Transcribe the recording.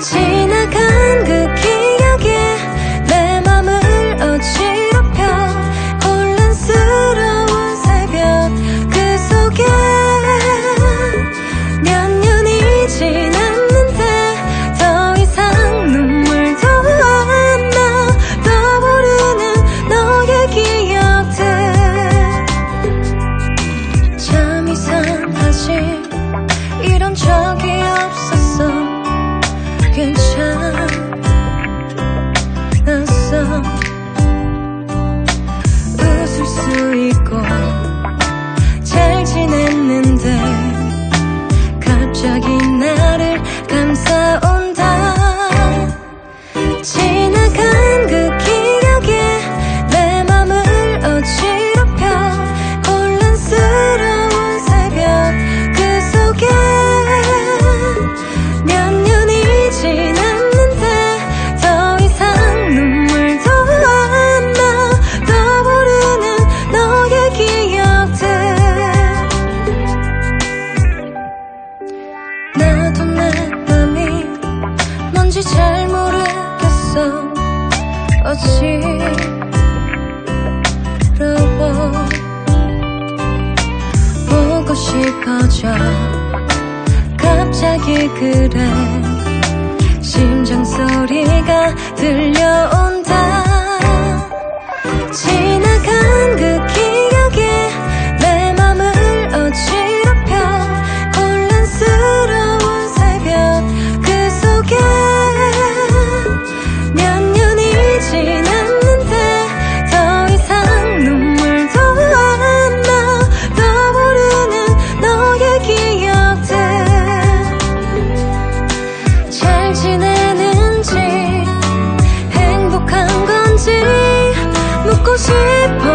情 뭔지 잘 모르겠어. 어지러워 보고 싶어져. 갑자기 그래. 심장 소리가 들려오 걷고 싶어.